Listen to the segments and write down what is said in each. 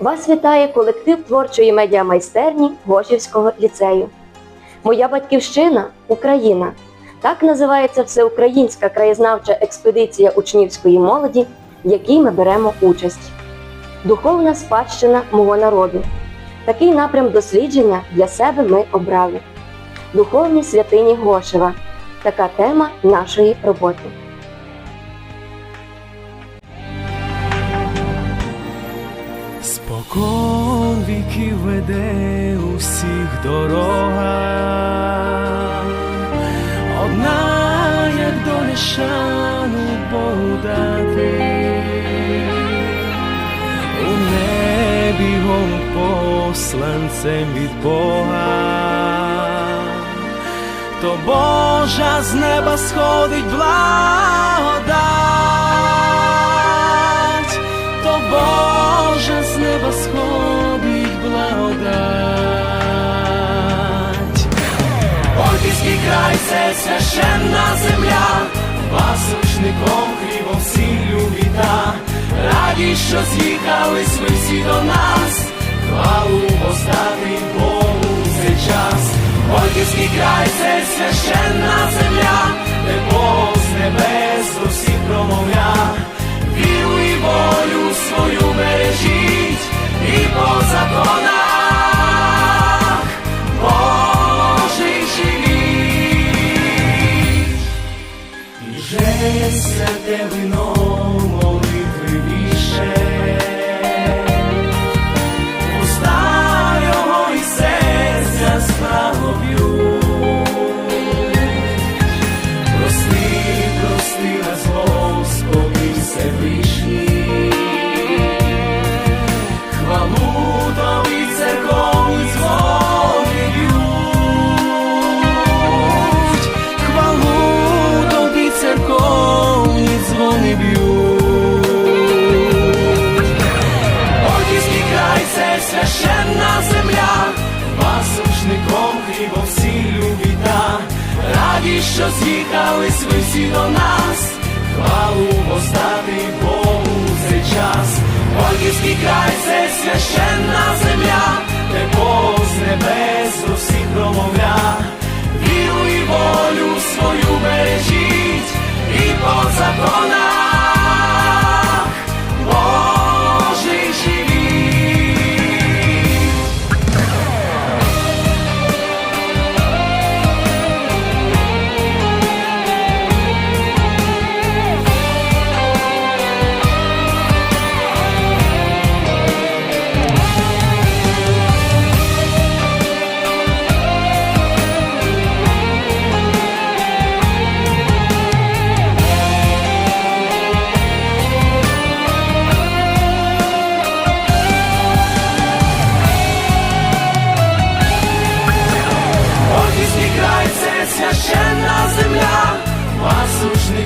Вас вітає колектив творчої медіамайстерні Гошівського ліцею. Моя батьківщина Україна. Так називається всеукраїнська краєзнавча експедиція учнівської молоді, в якій ми беремо участь. Духовна спадщина мого народу. Такий напрям дослідження для себе ми обрали. Духовні святині Гошева. Така тема нашої роботи. Спокон віків веде у всіх дорогах, одна, як доля шану Богу у небі Голуб посланцем від Бога, то Божа з неба сходить благодать Божа з неба сходить благодать. Орківський край це священна земля, пасочником хлібом сіллю віта, раді, що з'їхались ви всі до нас, хвалу воздати Богу цей час. Орківський край це священна земля, що ви всі до нас, хвалу остати Богу цей час. Ольгівський край це священна земля, де Бог з небес до всіх промовля,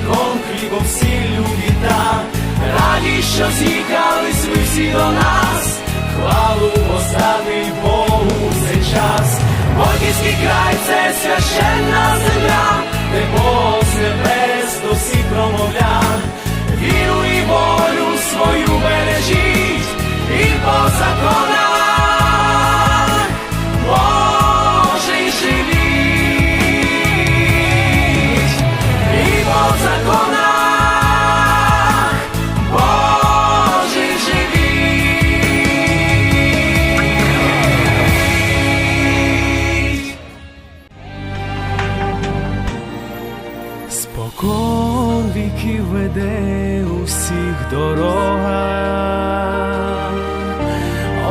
пасушником хлібом сіллю віта, раді, що з'їхались ви всі до нас, хвалу воздати Богу цей час. Орківський край це священна земля, де Бог з небес до всіх промовля, віру і волю свою бережіть, і по законах всіх дорогах,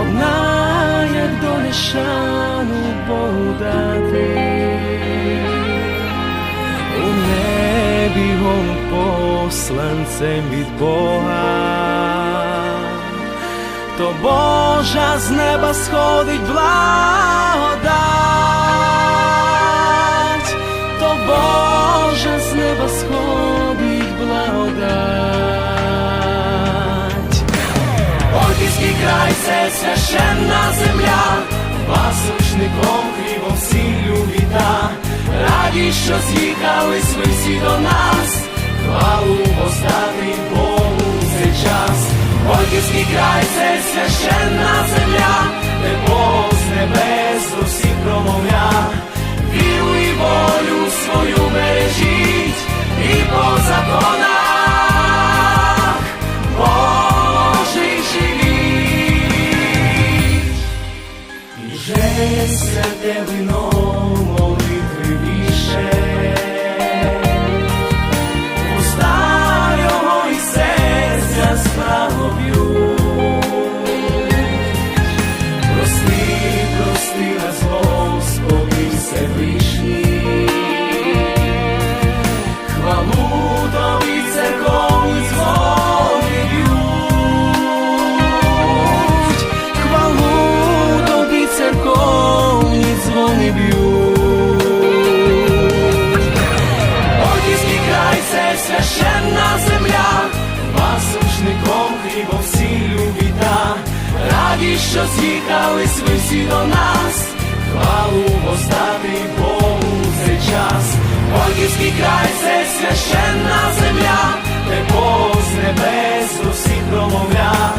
одна, як доля шану Богу у небі Голуб посланцем від Бога, то Божа з неба сходить благодать, Це священна земля, пасушником хлібом сіллю віта, раді, що з'їхались ви всі до нас, хвалу воздати Богу цей час. Ольгівський край це священна земля, святе вино священна земля, пасушником хлібом всі любіта, раді, що з'їхались ви всі до нас, хвалу остатий Богу цей час, Горківський край це священна земля, де Бог з небес до всіх промовля.